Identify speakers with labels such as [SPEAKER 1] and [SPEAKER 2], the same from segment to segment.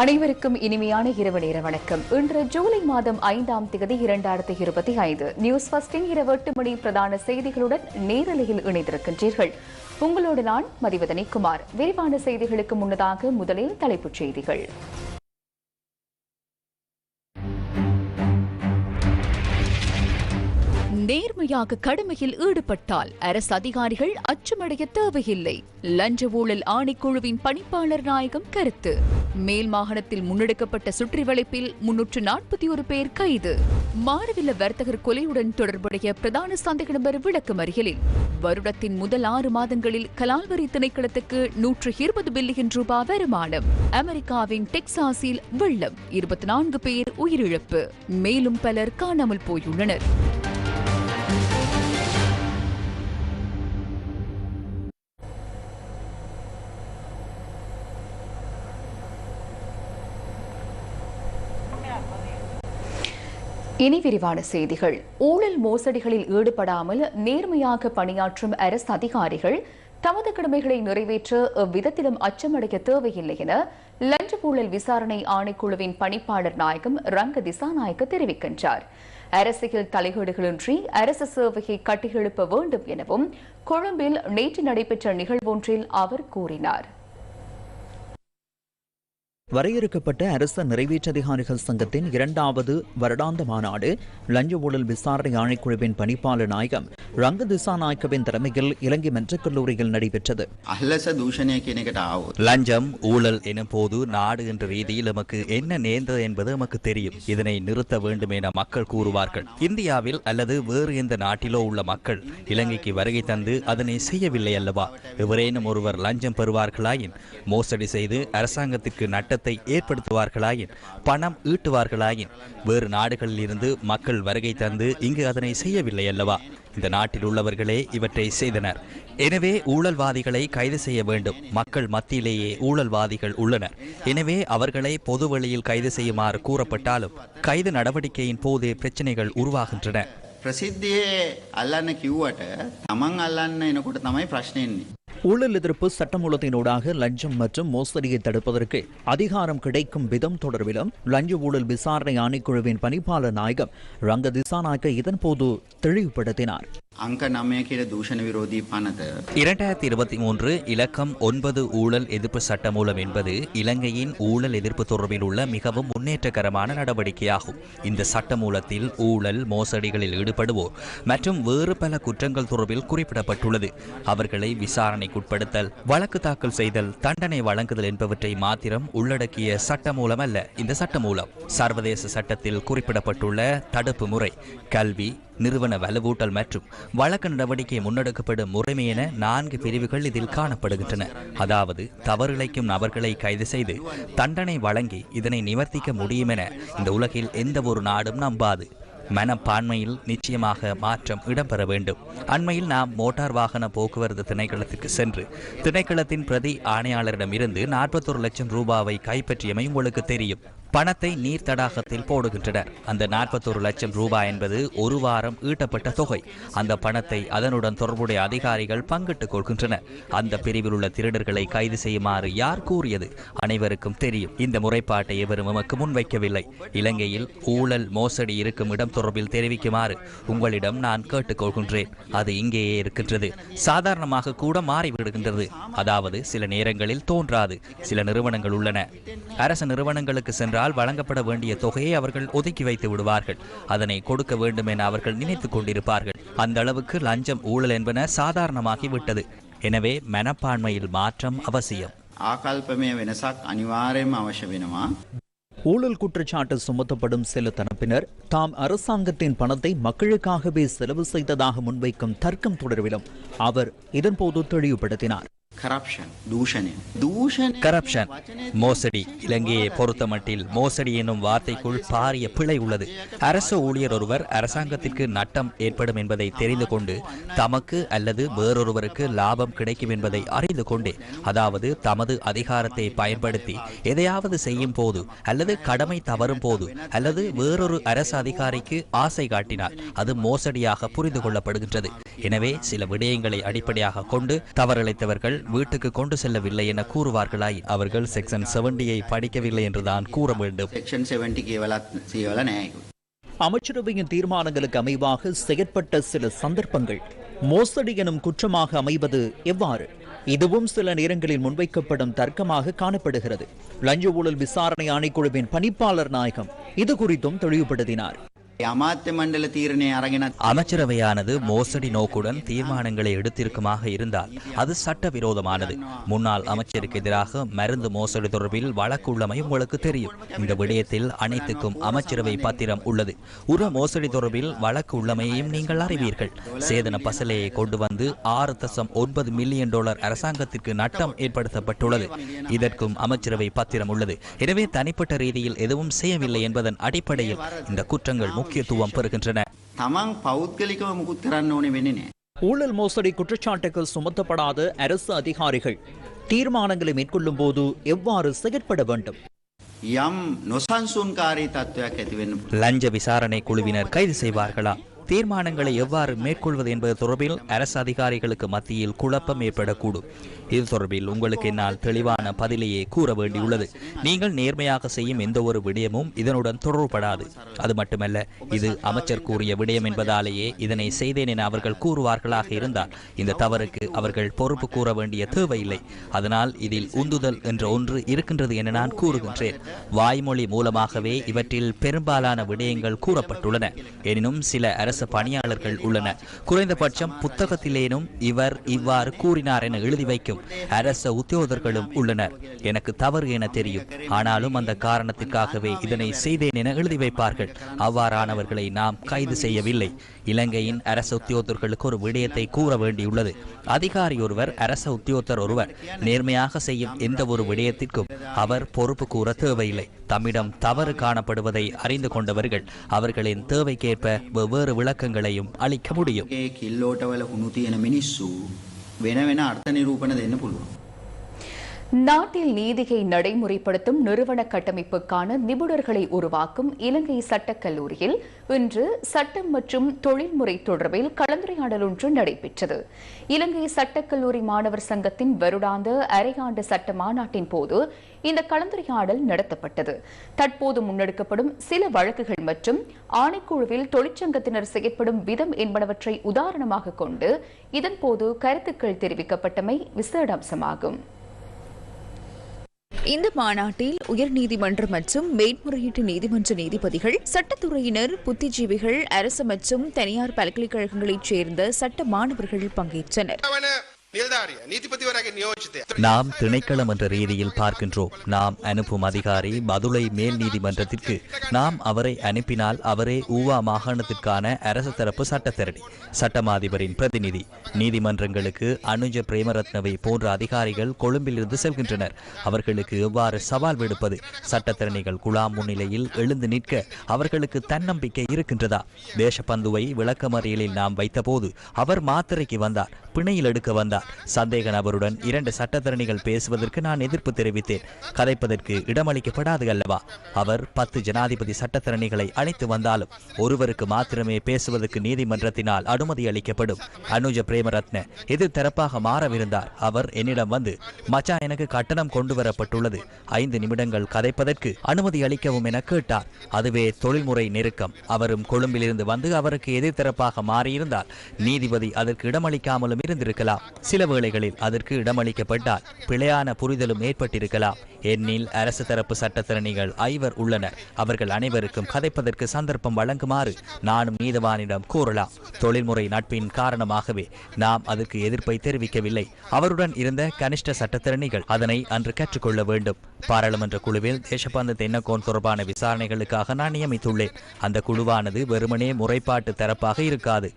[SPEAKER 1] அனைவருக்கும் இனிமையான இரவு நேர வணக்கம். இன்று ஜூலை மாதம் ஐந்தாம் தேதி இரண்டாயிரத்தி இருபத்தி ஐந்து. நியூஸ் ஃபர்ஸ்டின் இரவு எட்டு மணி பிரதான செய்திகளுடன் நேரலையில் இணைந்திருக்கின்றீர்கள். உங்களோடு நான் மதிவதனை குமார். விரிவான செய்திகளுக்கு முன்னதாக முதலில் தலைப்புச் செய்திகள். நேர்மையாக கடமையில் ஈடுபட்டால் அரசு அதிகாரிகள் அச்சமடைய தேவையில்லை. லஞ்ச ஊழல் ஆணைக்குழுவின் பணிப்பாளர் நாயகம் கருத்து. மேல் மாகாணத்தில் முன்னெடுக்கப்பட்ட சுற்றி வளைப்பில் முன்னூற்று நாற்பத்தி ஒரு பேர் கைது. மாரவில்ல வர்த்தகர் கொலையுடன் தொடர்புடைய பிரதான சந்தேக நபர் விளக்கமறியலில் வருடத்தின் முதல் ஆறு மாதங்களில் கலால்வரி திணைக்களத்துக்கு நூற்று இருபது பில்லியன் ரூபாய் வருமானம். அமெரிக்காவின் டெக்சாஸில் வெள்ளம் இருபத்தி நான்கு பேர் உயிரிழப்பு. மேலும் பலர் காணாமல் போயுள்ளனர். இனி விரிவான செய்திகள். ஊழல் மோசடிகளில் ஈடுபடாமல் நேர்மையாக பணியாற்றும் அரசு அதிகாரிகள் தமது கடமைகளை நிறைவேற்ற எவ்விதத்திலும் அச்சமடைய தேவையில்லை என லஞ்ச ஊழல் விசாரணை ஆணைக்குழுவின் பணிப்பாளர் நாயகம் ரங்க திசாநாயக்க தெரிவிக்கின்றார். அரசியல் தலையீடுகளின்றி அரசு சேவையை கட்டியெழுப்ப வேண்டும் எனவும் கொழும்பில் நேற்று நடைபெற்ற நிகழ்வொன்றில் அவர் கூறினார்.
[SPEAKER 2] வரையறுக்கப்பட்ட அரச நிறைவேற்றதிகாரிகள் சங்கத்தின் இரண்டாவது வருடாந்த மாநாடு லஞ்ச ஊழல் விசாரணை ஆணைக்குழுவின் பணிப்பாளர் நாயகம் ரங்க திசாநாயக்கவின் தலைமையில் இலங்கை மன்றக் கல்லூரியில் நடைபெற்றது.
[SPEAKER 3] லஞ்சம் ஊழல் எனும் போது நாடு என்ற ரீதியில் நமக்கு என்ன நேர்ந்தது என்பது நமக்கு தெரியும். இதனை நிறுத்த வேண்டும் என மக்கள் கூறுவார்கள். இந்தியாவில் அல்லது வேறு எந்த நாட்டிலோ உள்ள மக்கள் இலங்கைக்கு வருகை தந்து அதனை செய்யவில்லை அல்லவா? எவரேனும் ஒருவர் லஞ்சம் பெறுவார்களாயின் மோசடி செய்து அரசாங்கத்திற்கு நட்ட நட்டத்தை ஏற்படுத்துவார்களாயின் பணம் ஈட்டுவார்களாயின் வேறு நாடுகளில் இருந்து மக்கள் வருகை தந்து இங்கு அதனை செய்யவில்லை அல்லவா இந்த நாட்டில் உள்ளவர்களே இவற்றை செய்தனர் எனவே ஊழல்வாதிகளை கைது செய்ய வேண்டும் மக்கள் மத்தியிலேயே ஊழல்வாதிகள் உள்ளனர் எனவே அவர்களை பொது வழியில் கைது செய்யுமாறு கூறப்பட்டாலும் கைது நடவடிக்கையின் போதே பிரச்சனைகள் உருவாகின்றன
[SPEAKER 4] ප්‍රසිද්ධියේ අල්ලන්න කිව්වට තමන් අල්ලන්න එනකොට තමයි ප්‍රශ්නයන්නේ.
[SPEAKER 2] ஊழல் எதிர்ப்பு சட்டமூலத்தினூடாக லஞ்சம் மற்றும் மோசடியை தடுப்பதற்கு அதிகாரம் கிடைக்கும் விதம் தொடர்பிலும் லஞ்ச ஊழல் விசாரணை ஆணைக்குழுவின் பணிப்பாளர் நாயகம் ரங்க திசாநாயக்க இதன்போது தெளிவுபடுத்தினார்.
[SPEAKER 3] இரண்டாயிரத்தி இருபத்தி மூன்று இலக்கம் ஒன்பது ஊழல் எதிர்ப்பு சட்டமூலம் என்பது இலங்கையின் ஊழல் எதிர்ப்பு தொடர்பில் உள்ள மிகவும் முன்னேற்றகரமான நடவடிக்கையாகும். இந்த சட்டமூலத்தில் ஊழல் மோசடிகளில் ஈடுபடுவோர் மற்றும் வேறு பல குற்றங்கள் தொடர்பில் குறிப்பிடப்பட்டுள்ளது. அவர்களை விசாரணை விசாரணைக்குட்படுத்தல் வழக்கு தாக்கல் செய்தல் தண்டனை வழங்குதல் என்பவற்றை மாத்திரம் உள்ளடக்கிய சட்டமூலம் அல்ல இந்த சட்டமூலம். சர்வதேச சட்டத்தில் குறிப்பிடப்பட்டுள்ள தடுப்பு முறை கல்வி நிறுவன வலுவூட்டல் மற்றும் வழக்கு நடவடிக்கை முன்னெடுக்கப்படும் முறைமை என நான்கு பிரிவுகள் இதில் காணப்படுகின்றன. அதாவது தவறிழைக்கும் நபர்களை கைது செய்து தண்டனை வழங்கி இதனை நிவர்த்திக்க முடியும் என இந்த உலகில் எந்த ஒரு நாடும் நம்பாது. மனப்பான்மையில் நிச்சயமாக மாற்றம் இடம்பெற வேண்டும். அண்மையில் நாம் மோட்டார் வாகன போக்குவரத்து திணைக்களத்துக்கு சென்று திணைக்களத்தின் பிரதி ஆணையாளரிடமிருந்து நாற்பத்தொரு லட்சம் ரூபாவை கைப்பற்றியமை உங்களுக்கு தெரியும். பணத்தை நீர் தடாகத்தில் போடுகின்றனர். அந்த நாற்பத்தொரு லட்சம் ரூபாய் என்பது ஒரு வாரம் ஈட்டப்பட்ட தொகை. அந்த பணத்தை அதனுடன் தொடர்புடைய அதிகாரிகள் பங்கிட்டுக் கொள்கின்றனர். அந்த பிரிவில் உள்ள திருடர்களை கைது செய்யுமாறு யார் கூறியது? அனைவருக்கும் தெரியும். இந்த முறைப்பாட்டை எவரும் எமக்கு முன்வைக்கவில்லை. இலங்கையில் ஊழல் மோசடி இருக்கும் இடம் தொடர்பில் தெரிவிக்குமாறு உங்களிடம் நான் கேட்டுக்கொள்கின்றேன் அது இங்கேயே இருக்கின்றது. சாதாரணமாக கூட மாறிவிடுகின்றது. அதாவது சில நேரங்களில் தோன்றாது. சில நிறுவனங்கள் உள்ளன. அரசு நிறுவனங்களுக்கு சென்ற அவர்களால் வழங்கப்பட வேண்டிய தொகையை அவர்கள் ஒதுக்கி வைத்து விடுவார்கள். அதனை கொடுக்க வேண்டும் என அவர்கள் நினைத்துக் கொண்டிருப்பார்கள். அந்த அளவுக்கு லஞ்சம் ஊழல் என்பன சாதாரணமாகி விட்டது எனவே மனப்பான்மையில் மாற்றம் அவசியம்.
[SPEAKER 4] ஆகால்பமே வெனசாக் அனிவாரியம் அவசியமா
[SPEAKER 2] ஊழல் குற்றச்சாட்டு சுமத்தப்படும் சில தரப்பினர் தாம் அரசாங்கத்தின் பணத்தை மக்களுக்காகவே செலவு செய்ததாக முன்வைக்கும் தர்க்கம் தொடர்பிலும் அவர் இதன்போது தெளிவுபடுத்தினார்.
[SPEAKER 3] கரப்ஷன் மோசடி இலங்கையை பொறுத்தமட்டில் மோசடி என்னும் வார்த்தைக்குள் பாரிய பிழை உள்ளது அரசு ஊழியர் ஒருவர் அரசாங்கத்திற்கு நட்டம் ஏற்படும் என்பதை தெரிந்து கொண்டு தமக்கு அல்லது வேறொருவருக்கு லாபம் கிடைக்கும் என்பதை அறிந்து கொண்டே அதாவது தமது அதிகாரத்தை பயன்படுத்தி எதையாவது செய்யும் போது அல்லது கடமை தவறும் போது அல்லது வேறொரு அரசு அதிகாரிக்கு ஆசை காட்டினால் அது மோசடியாக புரிந்து கொள்ளப்படுகின்றது எனவே சில விடயங்களை அடிப்படையாக கொண்டு தவறிழைத்தவர்கள் வீட்டுக்கு கொண்டு செல்லவில்லை என கூறுவார்களாய். அவர்கள் செக்ஷன் செவன்டியை படிக்கவில்லை என்றுதான் கூற வேண்டும்.
[SPEAKER 2] அமைச்சரவையின் தீர்மானங்களுக்கு அமைவாக செயற்பட்ட சில சந்தர்ப்பங்கள். மோசடி எனும் குற்றமாக அமைவது எவ்வாறு? இதுவும் சில நேரங்களில் முன்வைக்கப்படும் தர்க்கமாக காணப்படுகிறது. லஞ்ச ஊழல் விசாரணை ஆணைக்குழுவின் பணிப்பாளர் நாயகம் இது குறித்தும் தெளிவுபடுத்தினார்.
[SPEAKER 4] அமாத்திய மண்டல தீர்ணை அரங்கின
[SPEAKER 3] அமைச்சரவையானது மோசடி நோக்குடன் தீர்மானங்களை எடுத்திருக்குமாக இருந்தால் அது சட்டவிரோதமானது. முன்னாள் அமைச்சருக்கு எதிராக மருந்து மோசடி தொடர்பில் வழக்கு உங்களுக்கு தெரியும். இந்த விடயத்தில் அனைத்துக்கும் அமைச்சரவை பத்திரம் உள்ளது. உர மோசடி தொடர்பில் வழக்கு உள்ளமையையும் நீங்கள் அறிவீர்கள். சேதன பசலையை கொண்டு வந்து ஆறு தசம் ஒன்பது மில்லியன் டாலர் அரசாங்கத்திற்கு நட்டம் ஏற்படுத்தப்பட்டுள்ளது. இதற்கும் அமைச்சரவை பத்திரம் உள்ளது. எனவே தனிப்பட்ட ரீதியில் எதுவும் செய்யவில்லை என்பதன் அடிப்படையில் இந்த குற்றங்கள் முக்கியத்துவம் பெறுகின்றன
[SPEAKER 4] තමන් පෞද්ගලිකව මුකුත් කරන්න ඕනේ වෙන්නේ නෑ.
[SPEAKER 2] ஊழல் மோசடி குற்றச்சாட்டுகள் சுமத்தப்படாத அரசு அதிகாரிகள் தீர்மானங்களை மேற்கொள்ளும் போது எவ்வாறு செயற்பட வேண்டும்
[SPEAKER 4] යම් නොසන්සුන්කාරී තත්ත්වයක් ඇතිවෙන්න පුළුවන්.
[SPEAKER 3] லஞ்ச விசாரணை குழுவினர் கைது செய்வார்களா தீர்மானங்களை எவ்வாறு மேற்கொள்வது என்பது தொடர்பில் அரசு அதிகாரிகளுக்கு மத்தியில் குழப்பம் ஏற்படக்கூடும். இது தொடர்பில் உங்களுக்கு என்னால் தெளிவான பதிலையே கூற வேண்டியுள்ளது. நீங்கள் நேர்மையாக செய்யும் எந்த ஒரு விடயமும் இதனுடன் தொடர்படாது அது மட்டுமல்ல இது அமைச்சர் கூறிய விடயம் என்பதாலேயே இதனை செய்தேன் என அவர்கள் கூறுவார்களாக இருந்தால் இந்த தவறுக்கு அவர்கள் பொறுப்பு கூற வேண்டிய தேவையில்லை. அதனால் இதில் உந்துதல் என்ற ஒன்று இருக்கின்றது என நான் கூறுகின்றேன். வாய்மொழி மூலமாகவே இவற்றில் பெரும்பாலான விடயங்கள் கூறப்பட்டுள்ளன. எனினும் சில அரசு பணியாளர்கள் உள்ளனர் குறைந்தபட்சம் புத்தகத்திலேனும் இவர் இவ்வாறு கூறினார் என எழுதி வைக்கும் அரச உத்தியோகர்களும் உள்ளனர். எனக்கு தவறு என தெரியும். ஆனாலும் அந்த காரணத்துக்காகவே இதனை செய்தேன் என எழுதி வைப்பார்கள். அவ்வாறானவர்களை நாம் கைது செய்யவில்லை. இலங்கையின் அரச உத்தியோகர்களுக்கு ஒரு விடயத்தை கூற வேண்டியுள்ளது. அதிகாரி ஒருவர் அரச உத்தியோகத்தர் ஒருவர் நேர்மையாக செய்யும் எந்த ஒரு விடயத்திற்கும் அவர் பொறுப்பு கூற தேவையில்லை. தம்மிடம் தவறு காணப்படுவதை அறிந்து கொண்டவர்கள் அவர்களின் தேவைக்கேற்ப வெவ்வேறு விளக்கங்களையும் அளிக்க முடியும்.
[SPEAKER 1] நாட்டில் நீதியை நடைமுறைப்படுத்தும் நிறுவன கட்டமைப்புக்கான நிபுணர்களை உருவாக்கும் இலங்கை சட்டக் கல்லூரியில் இன்று சட்டம் மற்றும் தொழில்முறை தொடர்பில் கலந்துரையாடல் ஒன்று நடைபெற்றது. இலங்கை சட்டக் கல்லூரி மாணவர் சங்கத்தின் வருடாந்த அரையாண்டு சட்ட மாநாட்டின் போது இந்த கலந்துரையாடல் நடத்தப்பட்டது. தற்போது முன்னெடுக்கப்படும் சில வழக்குகள் மற்றும் ஆணைக்குழுவில் தொழிற்சங்கத்தினர் செயற்படும் விதம் என்பனவற்றை உதாரணமாக கொண்டு இதன்போது கருத்துக்கள் தெரிவிக்கப்பட்டமை விசேட அம்சமாகும்.
[SPEAKER 5] இந்த மாநாட்டில் உயர்நீதிமன்றம் மற்றும் மேன்முறையீட்டு நீதிமன்ற நீதிபதிகள் சட்டத்துறையினர் புத்திஜீவிகள் அரசு மற்றும் தனியார் பல்கலைக்கழகங்களைச் சேர்ந்த சட்ட மாணவர்கள் பங்கேற்றனர்.
[SPEAKER 3] நாம் திணைக்களம் என்ற ரீதியில் பார்க்கின்றோம். நாம் அனுப்பும் அதிகாரி மதுளை மேல் நீதிமன்றத்திற்கு. நாம் அவரை அனுப்பினால் அவரே ஊவா மாகாணத்திற்கான அரசு தரப்பு சட்டத்தரணி சட்டமாதிபரின் பிரதிநிதி. நீதிமன்றங்களுக்கு அனுஜ பிரேமரத்னவை போன்ற அதிகாரிகள் கொழும்பிலிருந்து செல்கின்றனர். அவர்களுக்கு எவ்வாறு சவால் விடுப்பது? சட்டத்தரணிகள் குழாம் முன்னிலையில் எழுந்து நிற்க அவர்களுக்கு தன்னம்பிக்கை இருக்கின்றதா? தேசபந்துவை விளக்கமறியலில் நாம் வைத்தபோது அவர் மாத்திரைக்கு வந்தார் பிணையில் எடுக்க வந்தார். சந்தேக நபருடன் இரண்டு சட்டத்தரணிகள் பேசுவதற்கு நான் எதிர்ப்பு தெரிவித்தேன். கதைப்பதற்கு இடமளிக்கப்படாது அல்லவா? அவர் பத்து ஜனாதிபதி சட்டத்தரணிகளை அழைத்து வந்தாலும் ஒருவருக்கு மாத்திரமே பேசுவதற்கு நீதிமன்றத்தினால் அனுமதி அளிக்கப்படும். அனுஜ பிரேமரத்ன எதிர்த்தரப்பாக மாறவிருந்தார். அவர் என்னிடம் வந்து மச்சா எனக்கு கட்டணம் கொண்டு வரப்பட்டுள்ளது ஐந்து நிமிடங்கள் கதைப்பதற்கு அனுமதி அளிக்கவும் என கேட்டார். அதுவே தொழில்முறை நெருக்கம். அவரும் கொழும்பிலிருந்து வந்து அவருக்கு எதிர்த்தரப்பாக மாறியிருந்தால் நீதிபதி அதற்கு இடமளிக்காமலும் இருந்திருக்கலாம். சில வேளைகளில் அதற்கு இடமளிக்கப்பட்டால் பிழையான புரிதலும் ஏற்பட்டிருக்கலாம். எண்ணில் அரசு தரப்பு சட்டத்திறனிகள் ஐவர் உள்ளனர். அவர்கள் அனைவருக்கும் கதைப்பதற்கு சந்தர்ப்பம் வழங்குமாறு நானும் நீதவானிடம் கூறலாம். தொழில்முறை நட்பின் காரணமாகவே நாம் அதற்கு எதிர்ப்பை தெரிவிக்கவில்லை. அவருடன் இருந்த கனிஷ்ட சட்டத்திறனிகள் அதனை அன்று கற்றுக்கொள்ள வேண்டும். பாராளுமன்ற குழுவில் தேசபந்து தென்னக்கோன் தொடர்பான விசாரணைகளுக்காக நான் நியமித்துள்ளேன். அந்த குழுவானது வெறுமனே முறைப்பாட்டு தரப்பாக இருக்காது.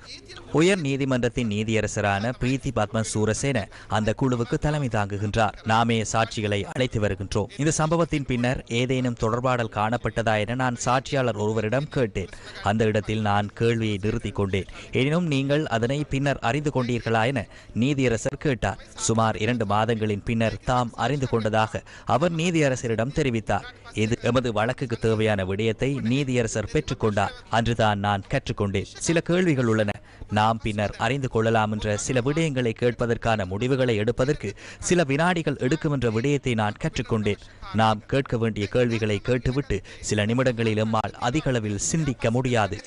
[SPEAKER 3] உயர் நீதிமன்றத்தின் நீதியரசரான பிரீத்தி பத்ம சூரசேன அந்த குழுவுக்கு தலைமை தாங்குகின்றார். நாமே சாட்சிகளை அழைத்து வருகின்றோம். இந்த சம்பவத்தின் பின்னர் ஏதேனும் தொடர்பாடல் காணப்பட்டதா என நான் சாட்சியாளர் ஒருவரிடம் கேட்டேன். அந்த இடத்தில் நான் கேள்வியை நிறுத்தி கொண்டேன். எனினும் நீங்கள் அதனை பின்னர் அறிந்து கொண்டீர்களா என நீதியரசர் கேட்டார். சுமார் இரண்டு மாதங்களின் பின்னர் தாம் அறிந்து கொண்டதாக அவர் நீதியரசரிடம் தெரிவித்தார். இது எமது வழக்குக்கு தேவையான விடயத்தை நீதியரசர் பெற்றுக்கொண்டார். அன்றுதான் நான் கற்றுக்கொண்டேன். சில கேள்விகள் உள்ளன. நாம் பின்னர் அறிந்து கொள்ளலாம் என்ற சில விடயங்களை செய்வதற்கான முடிவுகளை எடுப்பதற்கு சில வினாடிகள் எடுக்கும் என்ற விடயத்தை நான் கற்றுக்கொண்டேன். நாம் கேட்க வேண்டிய கேள்விகளை கேட்டுவிட்டு சில நிமிடங்களில் எம்மால் அதிக அளவில் சிந்திக்க முடியாது.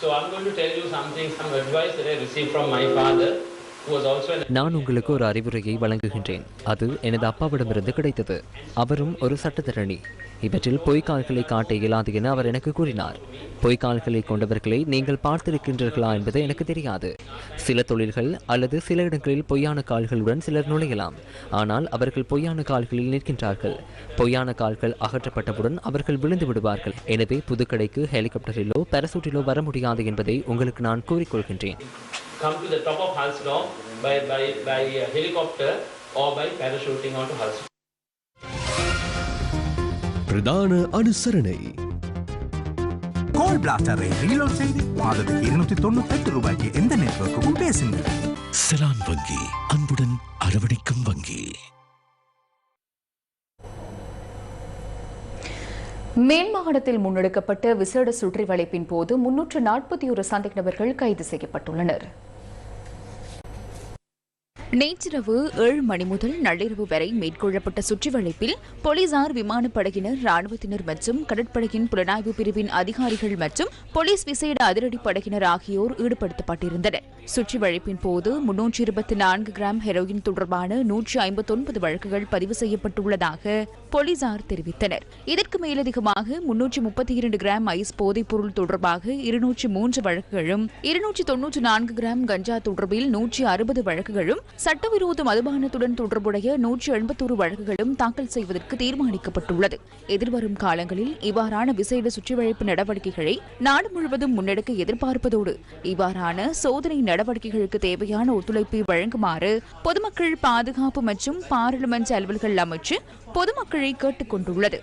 [SPEAKER 6] So I'm going to tell you something, some advice that I received from my father.
[SPEAKER 7] நான் உங்களுக்கு ஒரு அறிவுரையை வழங்குகின்றேன். அது எனது அப்பாவிடமிருந்து கிடைத்தது. அவரும் ஒரு சட்டத்தரணி. இவற்றில் பொய்க்கால்களை காட்ட இயலாது என அவர் எனக்கு கூறினார். பொய்க்கால்களை கொண்டவர்களை நீங்கள் பார்த்திருக்கின்றீர்களா என்பது எனக்கு தெரியாது. சில தொழில்கள் அல்லது சில இடங்களில் பொய்யான கால்களுடன் சிலர் நுழையலாம். ஆனால் அவர்கள் பொய்யான கால்களில் நிற்கின்றார்கள். பொய்யான கால்கள் அகற்றப்பட்டவுடன் அவர்கள் விழுந்து விடுவார்கள். எனவே புதுக்கடைக்கு ஹெலிகாப்டரிலோ பாராசூட்டிலோ வர முடியாது என்பதை உங்களுக்கு நான் கூறிக்கொள்கின்றேன்.
[SPEAKER 6] Come to the top of Halsdorf by, by, by helicopter or by parachuting onto Halsdorf.
[SPEAKER 8] பிரதான அனுசரணை
[SPEAKER 9] கோல் பிளாஸ்டரை ரீலோட் செய்து மாதத்துக்கு இருநூத்தி தொண்ணூத்தி எட்டு ரூபாய்க்கு எந்த நெட்வொர்க்குக்கும் பேசுங்கள்
[SPEAKER 8] செலான் வங்கி அன்புடன் அரவணைக்கும் வங்கி
[SPEAKER 1] மேல் மாகாணத்தில் முன்னெடுக்கப்பட்ட விசேட சுற்றி வளைப்பின் போது முன்னூற்று நாற்பத்தி ஒரு சந்தேக நபர்கள் கைது செய்யப்பட்டுள்ளனர்
[SPEAKER 5] நேற்றிரவு ஏழு மணி முதல் நள்ளிரவு வரை மேற்கொள்ளப்பட்ட சுற்றிவளைப்பில் போலீசார் விமானப்படையினர் ராணுவத்தினர் மற்றும் கடற்படையின் புலனாய்வு பிரிவின் அதிகாரிகள் மற்றும் போலீஸ் விசேட அதிரடி படையினர் ஆகியோர் ஈடுபடுத்தப்பட்டிருந்தனர். சுற்றிவளைப்பின் போது முன்னூற்றி இருபத்தி நான்கு கிராம் ஹெரோயின் தொடர்பான நூற்றி ஐம்பத்தொன்பது வழக்குகள் பதிவு செய்யப்பட்டுள்ளதாக போலீசார் தெரிவித்தனர். இதற்கு மேலதிகமாக முன்னூற்றி முப்பத்தி இரண்டு கிராம் ஐஸ் போதைப் பொருள் தொடர்பாக இருநூற்றி மூன்று வழக்குகளும் இருநூற்றி தொன்னூற்றி நான்கு கிராம் கஞ்சா தொடர்பில் நூற்றி அறுபது வழக்குகளும் சட்டவிரோத மதுபானத்துடன் தொடர்புடைய நூற்றி எண்பத்தோரு வழக்குகளும் தாக்கல் செய்வதற்கு தீர்மானிக்கப்பட்டுள்ளது. எதிர்வரும் காலங்களில் இவ்வாறான விசேட சுற்றிவளைப்பு நடவடிக்கைகளை நாடு முழுவதும் முன்னெடுக்க எதிர்பார்ப்பதோடு இவ்வாறான சோதனை நடவடிக்கைகளுக்கு தேவையான ஒத்துழைப்பை வழங்குமாறு பொதுமக்கள் பாதுகாப்பு மற்றும் பாராளுமன்ற அலுவல்கள் அமைச்சு பொதுமக்களை கேட்டுக் கொண்டுள்ளது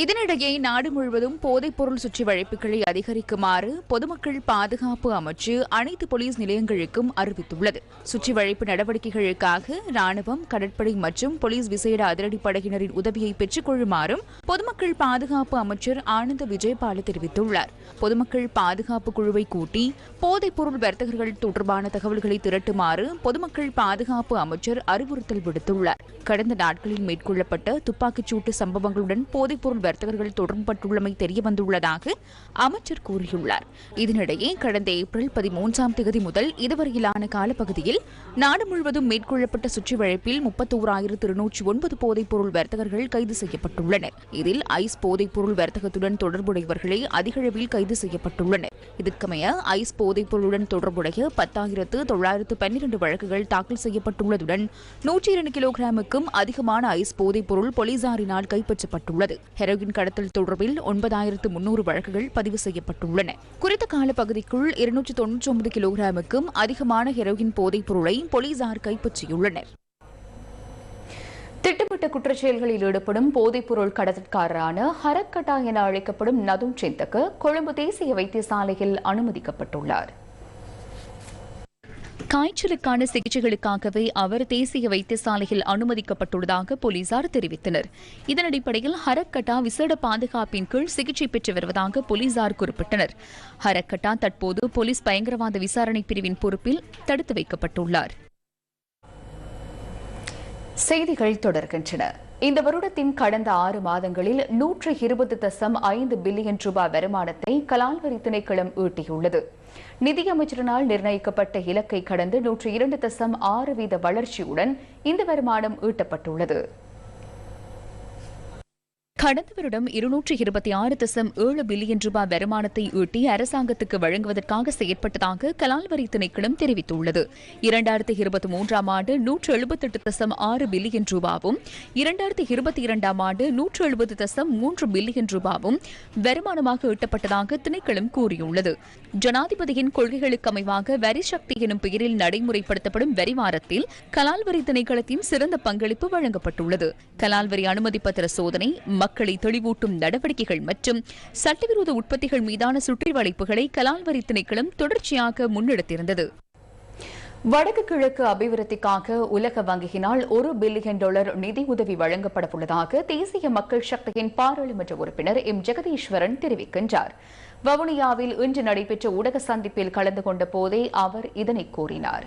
[SPEAKER 5] இதனிடையே நாடு முழுவதும் போதைப்பொருள் சுற்றி வளைப்புகளை அதிகரிக்குமாறு பொதுமக்கள் பாதுகாப்பு அமைச்சு அனைத்து போலீஸ் நிலையங்களுக்கும் அறிவித்துள்ளது. சுற்றி வளைப்பு நடவடிக்கைகளுக்காக ராணுவம் கடற்படை மற்றும் போலீஸ் விசேட அதிரடிப்படையினரின் உதவியை பெற்றுக் கொள்ளுமாறும் பொதுமக்கள் பாதுகாப்பு அமைச்சர் ஆனந்த விஜயபால தெரிவித்துள்ளார். பொதுமக்கள் பாதுகாப்பு குழுவை கூட்டி போதைப்பொருள் வர்த்தகர்கள் தொடர்பான தகவல்களை திரட்டுமாறு பொதுமக்கள் பாதுகாப்பு அமைச்சர் அறிவுறுத்தல் விடுத்துள்ளார். கடந்த நாட்களில் மேற்கொள்ளப்பட்ட துப்பாக்கிச்சூட்டு சம்பவங்களுடன் போதைப்பொருள் வர்த்தகர்கள் தொடர்பட்டுள்ளமை தெரியவந்துள்ளதாக அமைச்சர் கூறியுள்ளார். இதனிடையே கடந்த ஏப்ரல் பதிமூன்றாம் தேதி முதல் இதுவரையிலான காலப்பகுதியில் நாடு முழுவதும் மேற்கொள்ளப்பட்ட சுற்றிவழைப்பில் முப்பத்தோராயிரத்து இருநூற்றி ஒன்பது போதைப்பொருள் வர்த்தகர்கள் கைது செய்யப்பட்டுள்ளனர். இதில் ஐஸ் போதைப்பொருள் வர்த்தகத்துடன் தொடர்புடையவர்களே அதிகளவில் கைது செய்யப்பட்டுள்ளனர். இதற்கமைய ஐஸ் போதைப்பொருளுடன் தொடர்புடைய பத்தாயிரத்து தொள்ளாயிரத்து பன்னிரண்டு வழக்குகள் தாக்கல் செய்யப்பட்டுள்ளதுடன் நூற்றி இரண்டு கிலோகிராமுக்கும் அதிகமான ஐஸ் போதைப்பொருள் போலீசாரினால் கைப்பற்றப்பட்டுள்ளது. ஹெரோயின் கடத்தல் தொடர்பில் ஒன்பதாயிரத்து முன்னூறு வழக்குகள் பதிவு செய்யப்பட்டுள்ளன. குறித்த காலப்பகுதிக்குள் இருநூற்றி தொன்னூற்றி ஒன்பது கிலோகிராமுக்கும் அதிகமான ஹெரோயின் போதைப் பொருளை போலீசார் கைப்பற்றியுள்ளனர்.
[SPEAKER 1] திட்டமிட்ட குற்றச்செயல்களில் ஈடுபடும் போதைப்பொருள் கடத்தற்காரரான ஹரக்கட்டா என அழைக்கப்படும் நதும் சிந்தக்கு கொழும்பு தேசிய வைத்தியசாலையில் அனுமதிக்கப்பட்டுள்ளார். காய்ச்சலுக்கான சிகிச்சைகளுக்காகவே அவர் தேசிய வைத்தியசாலையில் அனுமதிக்கப்பட்டுள்ளதாக போலீசார் தெரிவித்தனர். இதன் அடிப்படையில் ஹரக்கட்டா விசேட பாதுகாப்பின் கீழ் சிகிச்சை பெற்று வருவதாக போலீசார் குறிப்பிட்டனர். ஹரக்கட்டா தற்போது போலீஸ் பயங்கரவாத விசாரணை பிரிவின் பொறுப்பில் தடுத்து வைக்கப்பட்டுள்ளார். செய்திகள் தொடர்கின்றன. இந்த வருடத்தின் கடந்த ஆறு மாதங்களில் நூற்று இருபது தசம் ஐந்து பில்லியன் ரூபாய் வருமானத்தை கலால் வரி திணைக்களம் ஈட்டியுள்ளது. நிதியமைச்சரினால் நிர்ணயிக்கப்பட்ட இலக்கை கடந்து நூற்று இரண்டு தசம் ஆறு வீத வளர்ச்சியுடன் இந்த வருமானம் ஈட்டப்பட்டுள்ளது. கடந்த வருடம் இருநூற்றி இருபத்தி ஆறு தசம் ஏழு பில்லியன் ரூபாய் வருமானத்தை ஈட்டி அரசாங்கத்துக்கு வழங்குவதற்காக செயற்பட்டதாக கலால் வரி திணைக்களம் தெரிவித்துள்ளது. இரண்டாயிரத்தி இருபத்தி மூன்றாம் ஆண்டு நூற்று எழுபத்தெட்டு தசம் ஆறு பில்லியன் ரூபாவும் இரண்டாயிரத்தி இருபத்தி இரண்டாம் ஆண்டு நூற்று எழுபது தசம் மூன்று பில்லியன் ரூபாவும் வருமானமாக ஈட்டப்பட்டதாக திணைக்களம் கூறியுள்ளது. ஜனாதிபதியின் கொள்கைகளுக்கு அமைவாக வரி சக்தி எனும் பெயரில் நடைமுறைப்படுத்தப்படும் வரி வாரத்தில் கலால் வரி திணைக்களத்தின் சிறந்த பங்களிப்பு வழங்கப்பட்டுள்ளது. கலால் வரி அனுமதி பத்திர சோதனை மக்களை தெளிவூட்டும் நடவடிக்கைகள் மற்றும் சட்டவிரோத உற்பத்திகள் மீதான சுற்றி வளைப்புகளை கலால் வரி திணைக்களம் தொடர்ச்சியாக முன்னெடுத்திருந்தது. வடக்கு கிழக்கு அபிவிருத்திக்காக உலக வங்கியினால் ஒரு பில்லியன் டாலர் நிதி உதவி வழங்கப்பட உள்ளதாக தேசிய மக்கள் சக்தியின் பாராளுமன்ற உறுப்பினர் எம். ஜெகதீஸ்வரன் தெரிவிக்கின்றார். வவுனியாவில் இன்று நடைபெற்ற ஊடக சந்திப்பில் கலந்து கொண்ட போதே அவர் இதனை கூறினார்.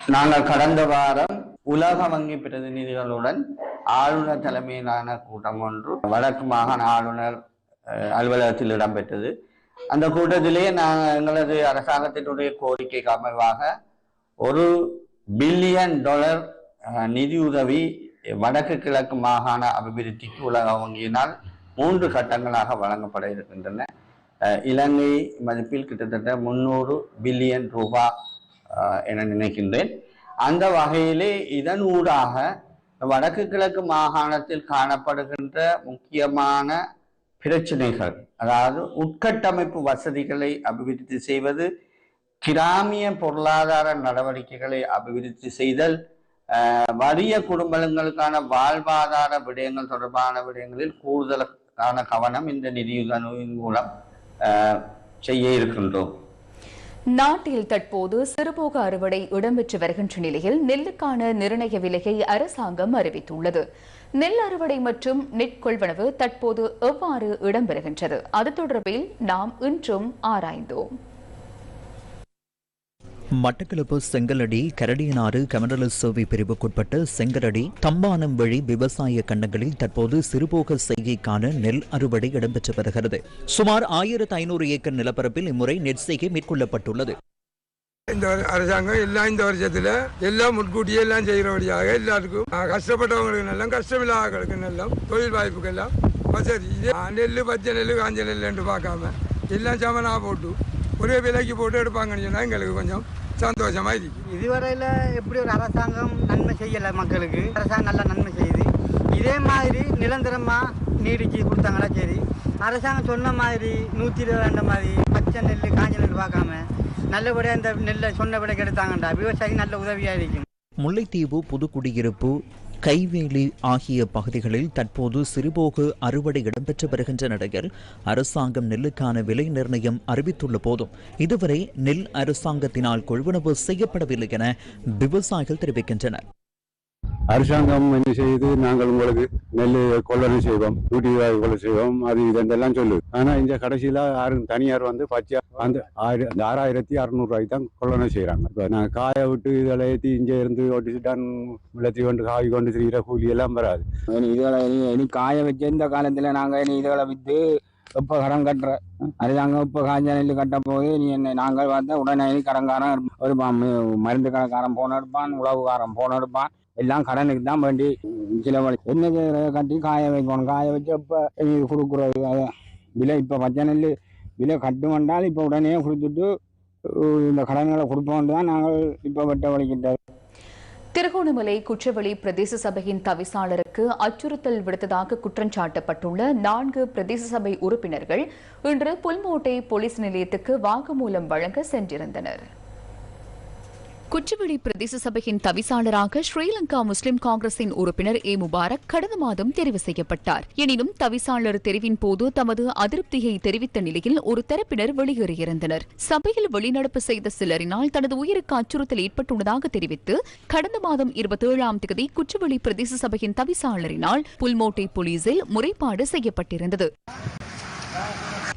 [SPEAKER 10] நாங்கள் கடந்த வாரம் உலக வங்கி பிரதிநிதிகளுடன் ஆளுநர் தலைமையிலான கூட்டம் ஒன்று வடக்கு மாகாண ஆளுநர் அலுவலகத்தில் இடம்பெற்றது. அந்த கூட்டத்திலேயே நாங்கள் எங்களது அரசாங்கத்தினுடைய கோரிக்கைக்கு அமைவாக ஒரு பில்லியன் டாலர் நிதியுதவி வடக்கு கிழக்கு மாகாண அபிவிருத்திக்கு உலக வங்கியினால் மூன்று கட்டங்களாக வழங்கப்பட இருக்கின்றன. இலங்கை மதிப்பில் கிட்டத்தட்ட முன்னூறு பில்லியன் ரூபாய் என நினைக்கின்றேன். அந்த வகையிலே இதன் ஊடாக வடக்கு கிழக்கு மாகாணத்தில் காணப்படுகின்ற முக்கியமான பிரச்சனைகள் அதாவது உட்கட்டமைப்பு வசதிகளை அபிவிருத்தி செய்வது கிராமிய பொருளாதார நடவடிக்கைகளை அபிவிருத்தி செய்தல் வறிய குடும்பங்களுக்கான வாழ்வாதார விடயங்கள் தொடர்பான விடயங்களில் கூடுதலான கவனம் இந்த நிதியுதவியின் மூலம் செய்ய இருக்கின்றோம்.
[SPEAKER 1] நாட்டில் தற்போது சிறுபோக அறுவடை இடம்பெற்று வருகின்ற நிலையில் நெல்லுக்கான நிர்ணய விலையை அரசாங்கம் அறிவித்துள்ளது. நெல் அறுவடை மற்றும் நெற்கொள்வனவு தற்போது எவ்வாறு இடம்பெறுகின்றது? அது தொடர்பில் நாம் இன்றும் ஆராய்ந்தோம்.
[SPEAKER 2] மட்டக்களப்பு செங்கலடி கரடியனாறு கமண்டல சேவை பிரிவுக்குட்பட்ட செங்கலடி தம்பானம் வழி விவசாய கண்டங்களில் தற்போது சிறுபோக செய்கைக்கான நெல் அறுவடை இடம்பெற்று வருகிறது. சுமார் ஆயிரத்து ஐநூறு ஏக்கர் நிலப்பரப்பில் இம்முறை நெற்செய்கை மேற்கொள்ளப்பட்டுள்ளது.
[SPEAKER 11] இந்த அரசாங்கம் எல்லாம் இந்த வருஷத்துல எல்லாம் முன்கூட்டியே எல்லாம் செய்கிறபடியாக எல்லாருக்கும் கஷ்டப்பட்டவங்களுக்கு எல்லாம் கஷ்டமில்லாதவங்களுக்கு நல்லா தொழில் வாய்ப்புகள் எல்லாம் வசதி நெல் பச்சை நெல் காஞ்ச நெல் என்று பார்க்காம எல்லாம் சமனாக போட்டு ஒரே விலைக்கு போட்டு எடுப்பாங்கன்னு சொன்னால் எங்களுக்கு கொஞ்சம் சந்தோஷமா இருக்கு
[SPEAKER 12] இதுவரையில் எப்படி ஒரு அரசாங்கம் நன்மை செய்யலை மக்களுக்கு? அரசாங்கம் நல்லா நன்மை செய்யுது. இதே மாதிரி நிரந்தரமாக நீடிச்சு கொடுத்தாங்களா? சரி. அரசாங்கம் சொன்ன மாதிரி நூற்றி இருபது மாதிரி பச்சை நெல் காஞ்ச நெல் பார்க்காம நல்லபடியாக இந்த நெல்லை சொன்ன விலைக்கு எடுத்தாங்கண்டா. விவசாயி நல்ல உதவியாக இருக்கும்.
[SPEAKER 2] முல்லைத்தீவு புதுக்குடியிருப்பு கைவேலி ஆகிய பகுதிகளில் தற்போது சிறுபோகு அறுவடை இடம்பெற்று வருகின்ற நிலையில் அரசாங்கம் நெல்லுக்கான விலை நிர்ணயம் அறிவித்துள்ள போதும் இதுவரை நெல் அரசாங்கத்தினால் கொள்வனவு செய்யப்படவில்லை என விவசாயிகள் தெரிவிக்கின்றனர்.
[SPEAKER 13] அரசாங்கம் என்ன செய்யுது நாங்கள் உங்களுக்கு நெல் கொள்ளனை செய்வோம் ஊட்டி இருபது கொள்ளை செய்வோம் அது இதெல்லாம் சொல்லு. ஆனா இந்த கடைசியில யாரும் தனியார் வந்து பச்சையா அந்த ஆயிரம் அந்த ஆறாயிரத்தி அறுநூறுவாய்க்கு தான் கொள்ளனை செய்யறாங்க இப்போ நாங்கள் காய விட்டு இதில் ஏற்றி இங்கே இருந்து ஒட்டிச்சுட்டான் விளத்தி கொண்டு காய் கொண்டு செய்கிற கூலி எல்லாம் வராது.
[SPEAKER 14] இனி இதுகளை இனி காய வச்சு இந்த காலத்துல நாங்க இனி இதுகளை வித்து இப்ப கரம் கட்டுற அரசாங்கம் இப்போ காஞ்ச நெல் கட்ட போது நீ என்ன நாங்கள் பார்த்தா உடனே இனி கடன்காரன் ஒரு ம- மருந்து கடைக்காரன் போன எடுப்பான் உழவுக்காரன் போன எடுப்பான். எல்லாம் கடனுக்கு தான் வேண்டி சில வழி என்ன கட்டி காய வைக்கணும். காய வச்சு இப்ப கொடுக்குறது? விலை இப்போ பச்சை நெல் விலை கட்டு வந்தால் இப்போ உடனே கொடுத்துட்டு இந்த கடன்களை கொடுப்போம் தான் நாங்கள் இப்போ வெட்ட வலிக்கிட்டது
[SPEAKER 1] திருகோணமலை குற்றவெளி பிரதேச சபையின் தவிசாளருக்கு அச்சுறுத்தல் விடுத்ததாக குற்றம் சாட்டப்பட்டுள்ள நான்கு பிரதேச சபை உறுப்பினர்கள் இன்று புல்மோட்டை போலீஸ் நிலையத்துக்கு வாக்குமூலம் வழங்க சென்றிருந்தனர். குற்றவெளி பிரதேச சபையின் தவிசாளராக ஸ்ரீலங்கா முஸ்லிம் காங்கிரசின் உறுப்பினர் ஏ முபாரக் கடந்த மாதம் தெரிவு செய்யப்பட்டார். எனினும் தவிசாளர் தெரிவின் போது தமது அதிருப்தியை தெரிவித்த நிலையில் ஒரு தரப்பினர் வெளியேறியிருந்தனர். சபையில் வெளிநடப்பு செய்த சிலரினால் தனது உயிருக்கு அச்சுறுத்தல் ஏற்பட்டுள்ளதாக தெரிவித்து கடந்த மாதம் இருபத்தேழாம் தேதி குற்றவெளி பிரதேச சபையின் தவிசாளரினால் புல்மோட்டை போலீசில் முறைப்பாடு செய்யப்பட்டிருந்தது.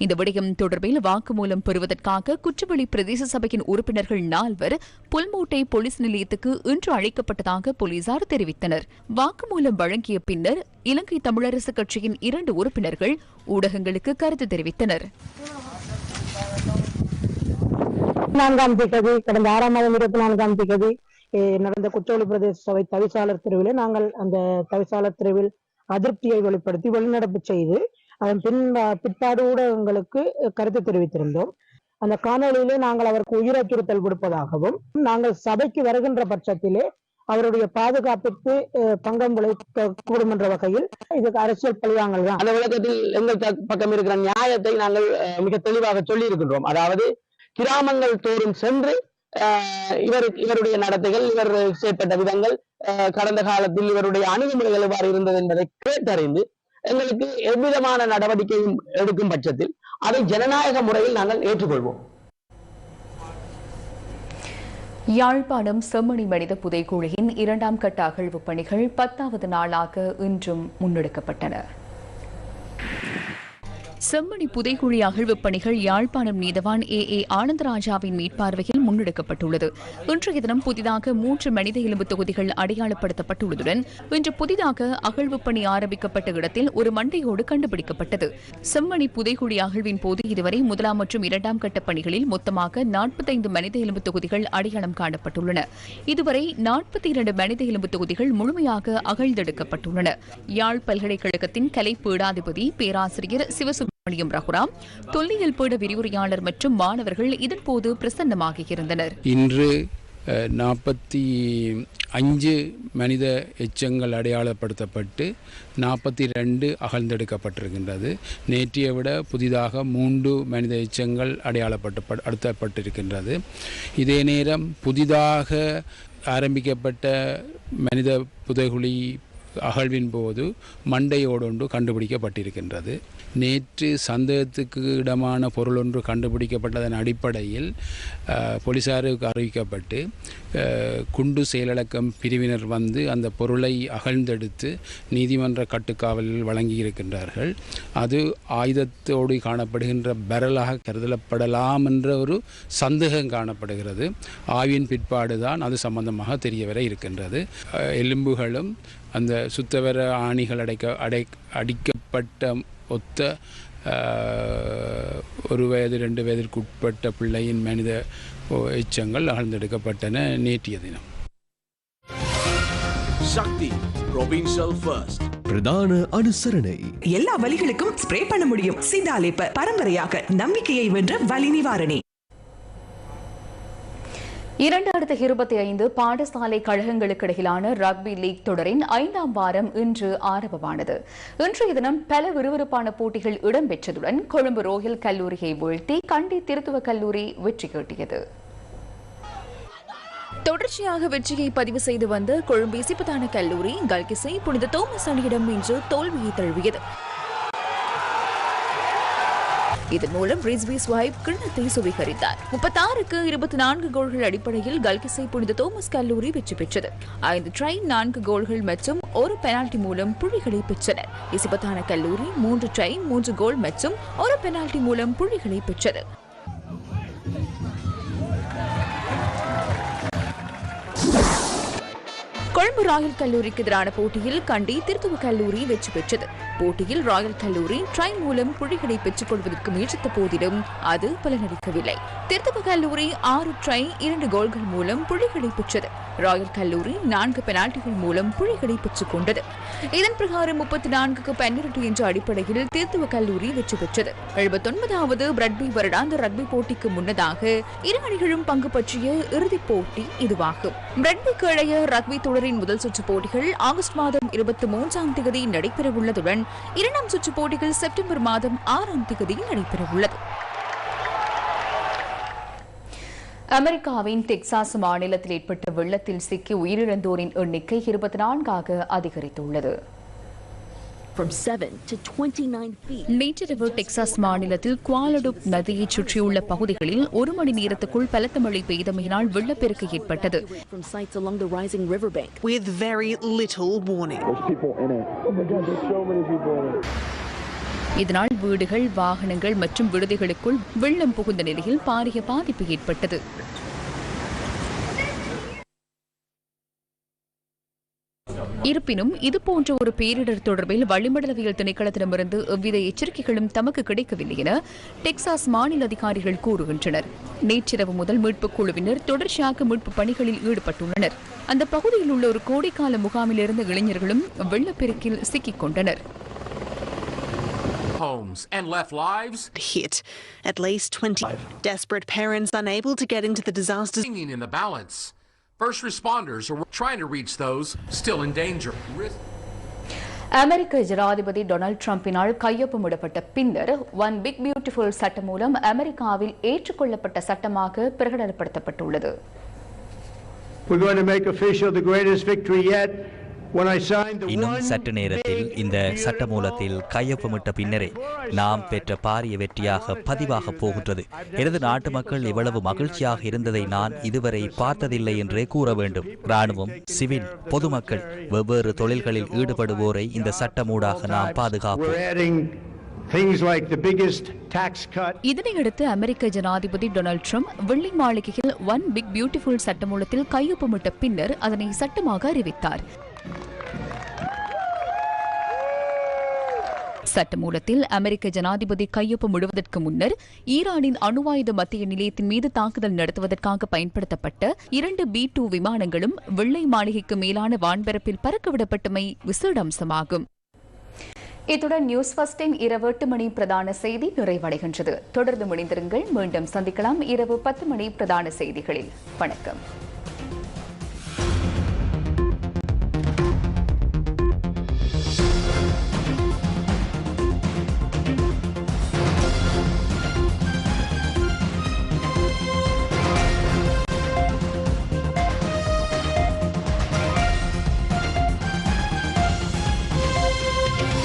[SPEAKER 1] இந்த விடயம் தொடர்பில் வாக்குமூலம் பெறுவதற்காக குற்றவெளி பிரதேச சபையின் உறுப்பினர்கள் நால்வர் புல்மூட்டை போலீஸ் நிலையத்துக்கு இன்று அழைக்கப்பட்டதாக போலீசார் தெரிவித்தனர். வாக்குமூலம் வழங்கிய பின்னர் இலங்கை தமிழரசு கட்சியின் இரண்டு உறுப்பினர்கள் ஊடகங்களுக்கு கருத்து தெரிவித்தனர்.
[SPEAKER 15] நான்காம் திகதி கடந்த ஆறாம் மாதம் இருபத்தி நான்காம் திகதி நடந்த குற்றவாளி பிரதேச சபை தவிசாளர் தெருவிலே நாங்கள் அந்த தவிசாளர் தெருவில் அதிருப்தியை வெளிப்படுத்தி வெளிநடப்பு செய்து அதன் பின் பிற்பாடு ஊடகங்களுக்கு கருத்து தெரிவித்திருந்தோம். அந்த காணொளியிலே நாங்கள் அவருக்கு உயிர் அச்சுறுத்தல் கொடுப்பதாகவும் நாங்கள் சபைக்கு வருகின்ற பட்சத்திலே அவருடைய பாதுகாப்புக்கு பங்கம் விளைவிக்க கூடும் என்ற வகையில் இதுக்கு அரசியல் பழிவாங்கல் தான்.
[SPEAKER 16] அந்த விளக்கத்தில் எங்கள் த- பக்கம் இருக்கிற நியாயத்தை நாங்கள் அஹ், மிக தெளிவாக சொல்லி இருக்கின்றோம் அதாவது கிராமங்கள் தோறும் சென்று இவர் இவருடைய நடத்தைகள் இவர் செயற்பட்ட விதங்கள் அஹ், கடந்த காலத்தில் இவருடைய அணுகுமுறைகள் எவ்வாறு இருந்தது என்பதை கேட்டறிந்து எங்களுக்கு எவ்விதமான நடவடிக்கையும் எடுக்கும் பட்சத்தில் அதை ஜனநாயக முறையில் நாங்கள் ஏற்றுக்கொள்வோம்.
[SPEAKER 1] யாழ்ப்பாணம் செம்மணி மனித புதைக்குழியின் இரண்டாம் கட்ட அகழ்வு பணிகள் பத்தாவது நாளாக இன்றும் முன்னெடுக்கப்பட்டன. செம்மணி புதைகுழி அகழ்வுப் பணிகள் யாழ்ப்பாணம் நீதவான் ஏ. ஏ. ஆனந்தராஜாவின் மீட்பார்வையில் முன்னெடுக்கப்பட்டுள்ளது. இன்றைய தினம் புதிதாக மூன்று மனித எலும்பு தொகுதிகள் அடையாளப்படுத்தப்பட்டுள்ளதுடன் இன்று புதிதாக அகழ்வுப் பணி ஆரம்பிக்கப்பட்ட இடத்தில் ஒரு மண்டையோடு கண்டுபிடிக்கப்பட்டது. செம்மணி புதைகுழி அகழ்வின் போது இதுவரை முதலாம் மற்றும் இரண்டாம் கட்ட பணிகளில் மொத்தமாக நாற்பத்தைந்து மனித எலும்பு தொகுதிகள் அடையாளம் காணப்பட்டுள்ளன. இதுவரை நாற்பத்தி இரண்டு மனித எலும்பு தொகுதிகள் முழுமையாக அகழ்ந்தெடுக்கப்பட்டுள்ளன. யாழ் பல்கலைக்கழகத்தின் கலை பீடாதிபதி பேராசிரியர் மணியம் ரகுராம் தொல்லியல் பீட விரிவுரையாளர் மற்றும் மாணவர்கள் இதன்போது பிரசன்னமாகியிருந்தனர்.
[SPEAKER 17] இன்று நாற்பத்தி அஞ்சு மனித எச்சங்கள் அடையாளப்படுத்தப்பட்டு நாற்பத்தி ரெண்டு அகழ்ந்தெடுக்கப்பட்டிருக்கின்றது. நேற்றைய விட புதிதாக மூன்று மனித எச்சங்கள் அடையாளப்பட்டு அடுத்தப்பட்டிருக்கின்றது. இதே நேரம் புதிதாக ஆரம்பிக்கப்பட்ட மனித புதைகுழி அகழ்வின் போது மண்டையோடொன்று கண்டுபிடிக்கப்பட்டிருக்கின்றது. நேற்று சந்தேகத்துக்கு இடமான பொருள் ஒன்று கண்டுபிடிக்கப்பட்டதன் அடிப்படையில் போலீசாருக்கு அறிவிக்கப்பட்டு குண்டு செயலடக்கம் பிரிவினர் வந்து அந்த பொருளை அகழ்ந்தெடுத்து நீதிமன்ற கட்டுக்காவலில் வழங்கியிருக்கின்றார்கள். அது ஆயுதத்தோடு காணப்படுகின்ற பெரலாக கருதப்படலாம் என்ற ஒரு சந்தேகம் காணப்படுகிறது. ஆய்வின் பிற்பாடுதான் அது சம்பந்தமாக தெரியவர இருக்கின்றது. எலும்புகளும் அந்த சுத்தவர ஆணிகள் அடைக்க அடை அடிக்கப்பட்ட ஒத்த ஒரு வயது ரெண்டு வயதிற்கு உட்பட்ட பிள்ளையின் மனித எச்சங்கள் அகழ்ந்தெடுக்கப்பட்டன நேற்றைய தினம்.
[SPEAKER 8] சக்தி ப்ரொவின்ஷியல் ஃபர்ஸ்ட் பிரதான அனுசரணை.
[SPEAKER 18] எல்லா வலிகளுக்கும் ஸ்ப்ரே பண்ண முடியும். சிந்தாலேப்ப பரம்பரையாக நம்பிக்கையை வென்ற வலி நிவாரணி.
[SPEAKER 1] இரண்டாயிரத்து இருபத்தி ஐந்து பாடசாலை கழகங்களுக்கு இடையிலான ரக்பி லீக் தொடரின் ஐந்தாம் வாரம் இன்று ஆரம்பமானது. இன்றைய தினம் பல விறுவிறுப்பான போட்டிகள் இடம்பெற்றதுடன் கொழும்பு ரோஹில் கல்லூரியை வீழ்த்தி கண்டி திருத்துவ கல்லூரி வெற்றி கேட்டியது.
[SPEAKER 5] தொடர்ச்சியாக வெற்றியை பதிவு செய்து வந்த கொழும்பு இசிப்புதான கல்லூரி கல்கிசை புனித தோமஸ் அணியிடம் இன்று தோல்வியை தழுவியது. இதன் மூலம் ரிஸ்வி ஸ்வைப் கிண்ணத்தை சுவீகரித்தார். முப்பத்தாறுக்கு இருபத்தி நான்கு கோல்கள் அடிப்படையில் கல்கிசை புனித தோமஸ் கல்லூரி வெற்றி பெற்றது. ஐந்து ட்ரை நான்கு கோல்கள் மற்றும் ஒரு பெனால்டி மூலம் புள்ளிகளை பெற்றனர். இசிபத்தான கல்லூரி மூன்று ட்ரை மூன்று கோல் மற்றும் ஒரு பெனால்டி மூலம் புள்ளிகளை பெற்றது. கொழும்பு ராயல் கல்லூரிக்கு எதிரான போட்டியில் கண்டி திருத்துவ கல்லூரி வெற்றி பெற்றது. போட்டியில் ராயல் கல்லூரி ட்ரை மூலம் புள்ளிகளை பெற்றுக் கொள்வதற்கு முயற்சித்த போதிலும் அது பலனளிக்கவில்லை. திருத்துவ கல்லூரி ஆறு ட்ரை இரண்டு கோல்கள் மூலம் புள்ளிகளை பெற்றது. ராயல் கல்லூரி நான்கு பெனால்டிகள் மூலம் புள்ளிகளை பெற்றுக் கொண்டது. இதன் பிரகாரம் முப்பத்தி நான்குக்கு பன்னிரண்டு என்ற அடிப்படையில் தீர்த்துவ கல்லூரி வெற்றி பெற்றது. எழுபத்தொன்பதாவது ரக்பி வருடாந்த ரக்பி போட்டிக்கு முன்னதாக இரு அணிகளும் பங்கு பற்றிய இறுதிப் போட்டி இதுவாகும். ரக்பிக்கு இடையே ரக்பி தொடரின் முதல் சுற்று போட்டிகள் ஆகஸ்ட் மாதம் இருபத்தி மூன்றாம் தேதி நடைபெறவுள்ளதுடன் இரண்டாம் சுற்று போட்டிகள் செப்டம்பர் மாதம் ஆறாம் தேதி நடைபெறவுள்ளது.
[SPEAKER 1] அமெரிக்காவின் டெக்சாஸ் மாநிலத்தில் ஏற்பட்ட வெள்ளத்தில் சிக்கி உயிரிழந்தோரின் எண்ணிக்கை இருபத்தி நான்காக அதிகரித்துள்ளது. நேற்றிரவு டெக்சாஸ் மாநிலத்தில் குவாலடுப் நதியைச் சுற்றியுள்ள பகுதிகளில் ஒரு மணி நேரத்துக்குள் பலத்த மழை பெய்தமையினால் வெள்ளப்பெருக்கு ஏற்பட்டது.
[SPEAKER 18] With very little warning.
[SPEAKER 1] இதனால் வீடுகள் வாகனங்கள் மற்றும் விடுதிகளுக்குள் வெள்ளம் புகுந்த நிலையில் பாரிய பாதிப்பு ஏற்பட்டது. இருப்பினும் இதுபோன்ற ஒரு பேரிடர் தொடர்பில் வளிமண்டலவியல் திணைக்களத்திடமிருந்து எவ்வித எச்சரிக்கைகளும் தமக்கு கிடைக்கவில்லை என டெக்சாஸ் மாநில அதிகாரிகள் கூறுகின்றனர். நேற்றிரவு முதல் மீட்புக் குழுவினர் தொடர்ச்சியாக மீட்பு பணிகளில் ஈடுபட்டுள்ளனர். அந்த பகுதியில் உள்ள ஒரு கோடைக்கால முகாமில் இருந்த இளைஞர்களும் வெள்ளப்பெருக்கில் சிக்கிக் கொண்டனர்.
[SPEAKER 19] homes and left lives.
[SPEAKER 18] Hit. At least 20 desperate parents unable to get into the disaster.
[SPEAKER 19] Hanging in the balance. First responders are trying to reach those still in danger.
[SPEAKER 1] அமெரிக்க ஜனாதிபதி டொனால்டு டிரம்பினால் கையொப்பமிடப்பட்ட பின்னர் ஒன் பிக் பியூட்டிஃபுல் சட்டம் மூலம் அமெரிக்காவில் ஏற்றுக்கொள்ளப்பட்ட சட்டமாக பிரகடனப்படுத்தப்பட்டுள்ளது
[SPEAKER 20] We're going to make official the greatest victory yet
[SPEAKER 3] இன்னும் சற்று நேரத்தில் இந்த சட்டமூலத்தில் கையொப்பமிட்ட பின்னரே நாம் பெற்ற பாரிய வெற்றியாக பதிவாக போகின்றது. எனது நாட்டு மக்கள் இவ்வளவு மகிழ்ச்சியாக இருந்ததை நான் இதுவரை பார்த்ததில்லை என்றே கூற வேண்டும். ராணுவம் சிவில் பொதுமக்கள் வெவ்வேறு தொழில்களில் ஈடுபடுவோரை இந்த சட்டமூடாக நாம் பாதுகாப்போம்.
[SPEAKER 1] இதனையடுத்து அமெரிக்க ஜனாதிபதி டொனால்ட் ட்ரம்ப் வெள்ளி மாளிகையில் ஒன் பிக் பியூட்டிஃபுல் சட்டமூலத்தில் கையொப்பமிட்ட பின்னர் அதனை சட்டமாக அறிவித்தார். சட்டமூலத்தில் அமெரிக்க ஜனாதிபதி கையொப்பமிடுவதற்கு முன்னர் ஈரானின் அணுவாயுத மத்திய நிலையத்தின் மீது தாக்குதல் நடத்துவதற்காக பயன்படுத்தப்பட்ட இரண்டு பி டூ விமானங்களும் வெள்ளை மாளிகைக்கு மேலான வான்பரப்பில் பறக்கவிடப்பட்டமை விசேட அம்சமாகும் இத்துடன் நியூஸ் ஃபர்ஸ்டின் இரவு எட்டு மணி பிரதான செய்தி நிறைவடைகின்றது. தொடர்ந்து முடிந்திருங்கள். மீண்டும் சந்திக்கலாம் இரவு பத்து மணி பிரதான செய்திகளில். வணக்கம்.